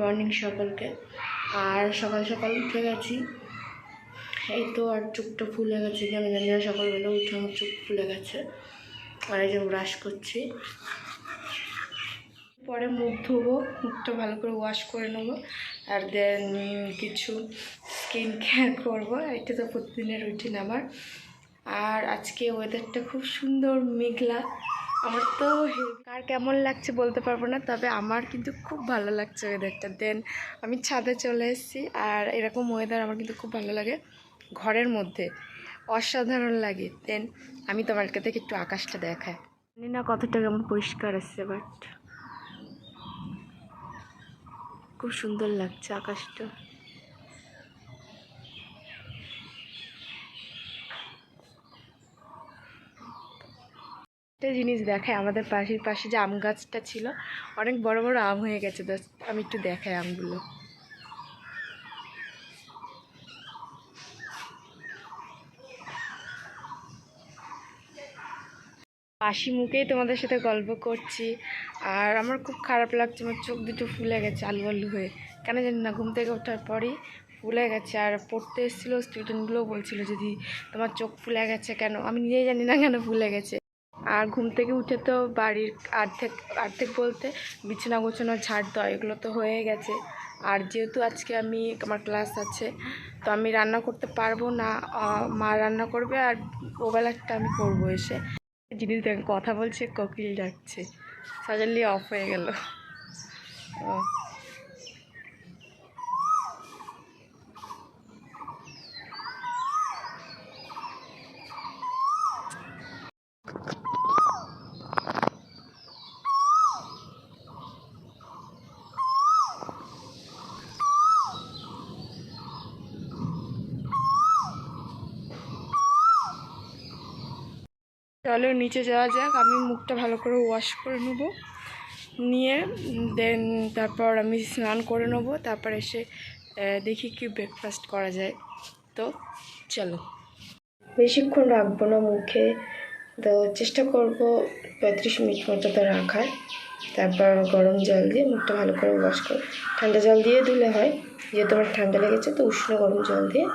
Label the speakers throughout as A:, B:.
A: Morning সকলকে। আর সকাল সকাল উঠে গেছি। এই তো আর চোখটা ফুলে গেছে কেন জানি না, সকালবেলা উঠে আমার চোখ ফুলে গেছে। আর এই যে ব্রাশ করছি। পরে মুখ ধোবো, মুখটা ভালো করে ওয়াশ করে নেব। আর দেন কিছু স্কিন কেয়ার করব, এটা তো প্রতিদিনের রুটিন আমার। আর আজকে ওয়েদারটা খুব সুন্দর, মেঘলা। আমার তো কার কেমন লাগছে বলতে পারব না, তবে আমার কিন্তু খুব ভালো লাগছে ওয়েদারটা দেন আমি ছাদে চলে এসেছি আর এরকম ওয়েদার আমার কিন্তু খুব ভালো লাগে ঘরের মধ্যে। অসাধারণ লাগে। দেন আমি তোমাকে থেকে একটু আকাশটা দেখাই। জানি না কতটা কেমন পরিষ্কার আসছে বাট খুব সুন্দর লাগছে আকাশটা। একটা জিনিস দেখায়, আমাদের পাশের পাশে যে আম গাছটা ছিল, অনেক বড় বড় আম হয়ে গেছে। আমি একটু দেখাই আমগুলো। হাসি মুখেই তোমাদের সাথে গল্প করছি, আর আমার খুব খারাপ লাগছে, আমার চোখ দুটো ফুলে গেছে আলু আলু হয়ে। কেন জানি না, ঘুম থেকে ওঠার পরই ফুলে গেছে, আর পড়তে এসেছিল স্টুডেন্টগুলোও বলছিল যদি তোমার চোখ ফুলে গেছে কেন? আমি নিজেই জানি না কেন ফুলে গেছে। আর ঘুম থেকে উঠে তো বাড়ির আর্ধেক আর্ধেক বলতে বিছানা গোছানো ঝাড় দেওয়া, এগুলো তো হয়ে গেছে। আর যেহেতু আজকে আমি, আমার ক্লাস আছে, তো আমি রান্না করতে পারব না মা রান্না করবে আর ওবেলাটা আমি করব এসে। জিনিস দেখ কথা বলছে, কোকিল ডাকছে। সাজালি অফ হয়ে গেল। ও। চলো নিচে যাওয়া যাক, আমি মুখটা ভালো করে ওয়াশ করে নেব। নিয়ে দেন তারপর আমি স্নান করে নেব, তারপর এসে দেখি কি ব্রেকফাস্ট করা যায়। তো চলো। বেশিক্ষণ রাখব না মুখে, তো চেষ্টা করব পঁয়ত্রিশ মিনিট মতো তো রাখার। তারপর গরম জল দিয়ে মুখটা ভালো করে ওয়াশ করে, ঠান্ডা জল দিয়ে ধুলে হয়, যেহেতু আমার ঠান্ডা লেগেছে, তো উষ্ণ গরম জল দিয়ে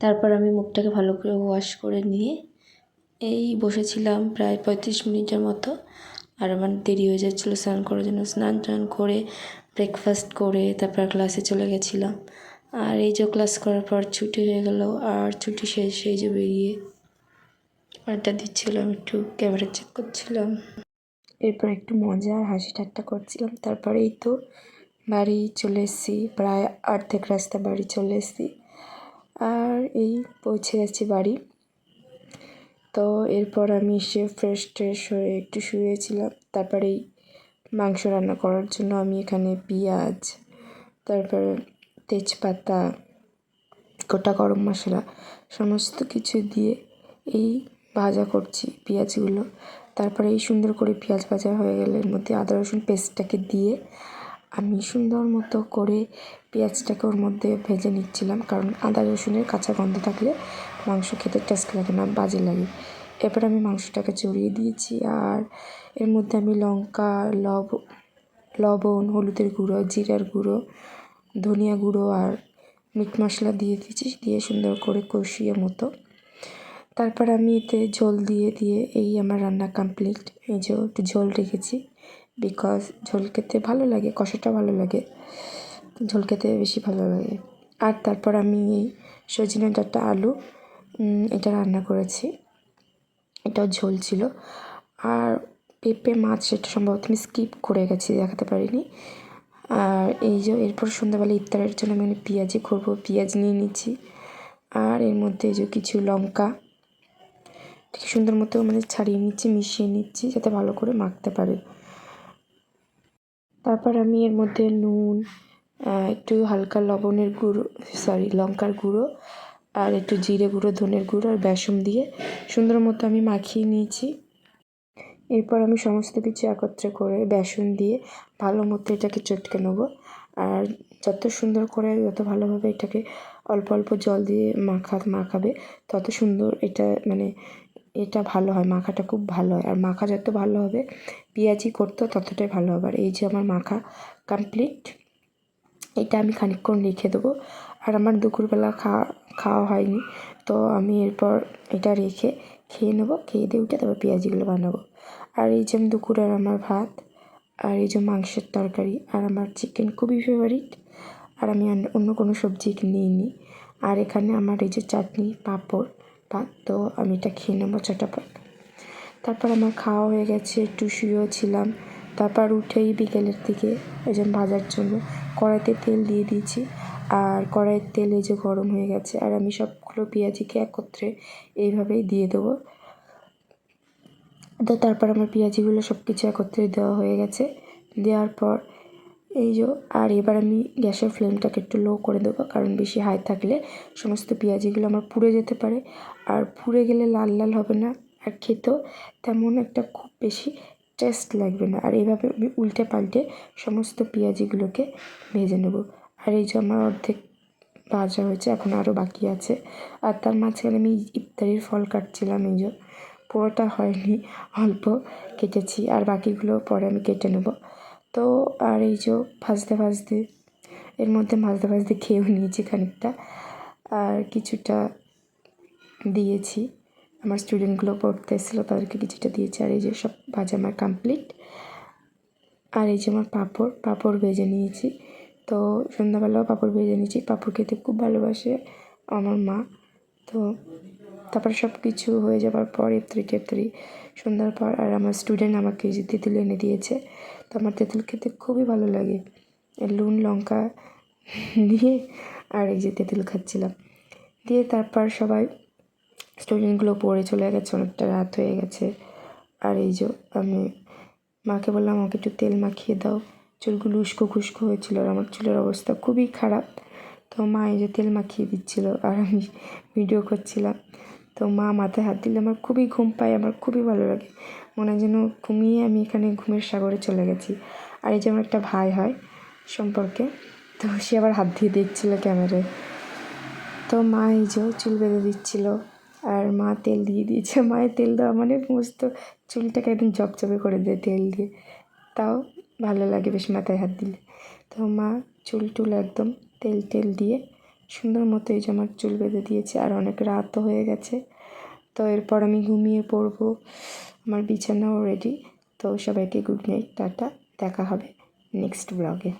A: তারপর আমি মুখটাকে ভালো করে ওয়াশ করে নিয়ে এই বসেছিলাম প্রায় পঁয়ত্রিশ মিনিটের মতো। আর আমার দেরি হয়ে যাচ্ছিল স্নান করার জন্য। স্নান টান করে ব্রেকফাস্ট করে তারপর ক্লাসে চলে গেছিলাম। আর এই যে ক্লাস করার পর ছুটি হয়ে গেল আর ছুটি শেষ এই যে বেরিয়ে আড্ডা দিচ্ছিলাম, একটু ক্যামেরা চেক করছিলাম। এরপর একটু মজা আর হাসি ঠাট্টা করছিলাম। তারপরেই তো বাড়ি চলে এসেছি, প্রায় অর্ধেক রাস্তা বাড়ি চলে এসেছি। আর এই পৌঁছে গেছি বাড়ি। তো এরপর আমি এসে ফ্রেশ ট্রেশ হয়ে একটু শুয়েছিলাম। তারপরে এই মাংস রান্না করার জন্য আমি এখানে পেঁয়াজ, তারপর তেজপাতা, গোটা গরম মশলা সমস্ত কিছু দিয়ে এই ভাজা করছি পেঁয়াজগুলো। তারপরে এই সুন্দর করে পেঁয়াজ ভাজা হয়ে গেলে এর মধ্যে আদা রসুন পেস্টটাকে দিয়ে আমি সুন্দর মতো করে পেঁয়াজটাকে ওর মধ্যে ভেজে নিচ্ছিলাম, কারণ আদা রসুনের কাঁচা গন্ধ থাকলে মাংস খেতে টেস্ট লাগে না, বাজে লাগে। এরপর আমি মাংসটাকে চড়িয়ে দিয়েছি আর এর মধ্যে আমি লঙ্কা, লব, লবণ, হলুদের গুঁড়ো, জিরার গুঁড়ো, ধনিয়া গুঁড়ো আর মিট মশলা দিয়ে দিয়েছি, দিয়ে সুন্দর করে কষিয়ে মতো। তারপর আমি এতে ঝোল দিয়ে দিয়ে এই আমার রান্না কমপ্লিট এই যে একটু ঝোল রেখেছি। বিকজ ঝোল খেতে ভালো লাগে, কষাটা ভালো লাগে, ঝোল খেতে বেশি ভালো লাগে। আর তারপর আমি এই সজনে ডাঁটা আলু এটা রান্না করেছি। এটাও ঝোল ছিল। আর পেঁপে মাছ, সেটা সম্ভবত আমি স্কিপ করে গেছি, দেখাতে পারিনি। আর এই যে এরপর সন্ধ্যাবেলা ইফতারের জন্য আমি পেঁয়াজি করব, পেঁয়াজ নিয়ে নিচ্ছি। আর এর মধ্যে যে কিছু লঙ্কা, ঠিক সুন্দর মতো মানে ছাড়িয়ে নিচ্ছি, মিশিয়ে নিচ্ছি, যাতে ভালো করে মাখতে পারে। তারপর আমি এর মধ্যে নুন একটু হালকা লবণের গুঁড়ো সরি লঙ্কার গুঁড়ো আর একটু জিরে গুঁড়ো, ধনের গুঁড়ো আর বেসন দিয়ে সুন্দর মতো আমি মাখিয়ে নিয়েছি। এরপর আমি সমস্ত কিছু একত্রে করে বেসন দিয়ে ভালো মতো এটাকে চটকে নেব আর যত সুন্দর করে, যত ভালোভাবে এটাকে অল্প অল্প জল দিয়ে মাখা, মাখাবে, তত সুন্দর এটা মানে এটা ভালো হয়, মাখাটা খুব ভালো হয়। আর মাখা যত ভালো হবে, পেঁয়াজি করতেও ততটাই ভালো হবে। আর এই যে আমার মাখা কমপ্লিট এটা আমি খানিকক্ষণ রেখে দেবো। আর আমার দুপুরবেলা খাওয়া খাওয়া হয়নি, তো আমি এরপর এটা রেখে খেয়ে নেব, খেয়ে দিয়ে উঠে তারপর পেঁয়াজিগুলো বানাবো। আর এই যে আমি দুপুরের আমার ভাত, আর এই যে মাংসের তরকারি, আর আমার চিকেন খুবই ফেভারিট আর আমি অন্য কোনো সবজি নিইনি। আর এখানে আমার এই যে চাটনি, পাঁপড় ভাত তো আমি এটা খেয়ে নেব চটাপট তারপর আমার খাওয়া হয়ে গেছে, একটু শুয়েও ছিলাম। তারপর উঠেই বিকেলের দিকে এই যে ভাজার জন্য কড়াইতে তেল দিয়ে দিয়েছি। আর কড়াইয়ের তেল এই যে গরম হয়ে গেছে, আর আমি সবগুলো পেঁয়াজিকে একত্রে এইভাবেই দিয়ে দেবো। তো তারপর আমার পেঁয়াজিগুলো সব কিছু একত্রে দেওয়া হয়ে গেছে। দেওয়ার পর এই যে, আর এবার আমি গ্যাসের ফ্লেমটাকে একটু লো করে দেবো, কারণ বেশি হাই থাকলে সমস্ত পেঁয়াজিগুলো আমার পুড়ে যেতে পারে। আর পুড়ে গেলে লাল লাল হবে না, আর খেতেও তেমন একটা খুব বেশি টেস্ট লাগবে না। আর এইভাবে আমি উল্টে পাল্টে সমস্ত পেঁয়াজিগুলোকে ভেজে নেব। আর এই যে আমার অর্ধেক ভাজা হয়েছে, এখন আরও বাকি আছে। আর তার মাঝখানে আমি ইফতারির ফল কাটছিলাম, এই যে। পুরোটা হয়নি, অল্প কেটেছি, আর বাকিগুলো পরে আমি কেটে নেব। তো আর এই যে ভাজতে ভাজতে, এর মধ্যে ভাজতে ভাজতে খেয়েও নিয়েছি খানিকটা। আর কিছুটা দিয়েছি। আমার স্টুডেন্টগুলো পড়তে এসেছিল, তাদেরকে কিছুটা দিয়েছি। আর এই যে সব ভাজা আমার কমপ্লিট আর এই যে আমার পাঁপড় পাঁপড় ভেজে নিয়েছি। তো সন্ধ্যাবেলাও পাঁপড় ভেজে নিয়েছি। পাঁপড় খেতে খুব ভালোবাসে আমার মা। তো তারপর সব কিছু হয়ে যাবার পর ইফতারি টেফতারি সন্ধ্যার পর আর আমার স্টুডেন্ট আমাকে যে তেঁতুল এনে দিয়েছে। তো আমার তেঁতুল খেতে খুবই ভালো লাগে। নুন, লঙ্কা দিয়ে আর এই যে তেঁতুল খাচ্ছিলাম। দিয়ে তারপর সবাই স্টুডেন্টগুলো পড়ে চলে গেছে, অনেকটা রাত হয়ে গেছে। আর এই যে আমি মাকে বললাম, আমাকে একটু তেল মাখিয়ে দাও। চুলগুলো উস্কো খুস্কো হয়েছিল আর আমার চুলের অবস্থা খুবই খারাপ। তো মা এই যে তেল মাখিয়ে দিচ্ছিল আর আমি ভিডিও করছিলাম। তো মা মাথায় হাত দিলে আমার খুবই ঘুম পায়, আমার খুবই ভালো লাগে। মনে হয় যেন ঘুমিয়ে আমি এখানে ঘুমের সাগরে চলে গেছি। আর এই যে আমার একটা ভাই হয় সম্পর্কে, তো সে আবার হাত দিয়ে দেখছিল ক্যামেরায়। তো মা এই যে চুল বেঁধে দিচ্ছিল আর মা তেল দিয়ে দিয়েছে। মায়ের তেল দেওয়া মানে সমস্ত চুলটাকে একদম জবজবে করে দেয় তেল দিয়ে। তাও ভালো লাগে বেশ মাথায় হাত দিলে। তো মা চুল টুল একদম তেল টেল দিয়ে সুন্দর মতো এই যে আমার চুল বেঁধে দিয়েছে আর অনেক রাতও হয়ে গেছে। তো এরপর আমি ঘুমিয়ে পড়ব। আমার বিছানাও রেডি তো সবাইকে গুড নাইট টাটা। দেখা হবে নেক্সট ব্লগে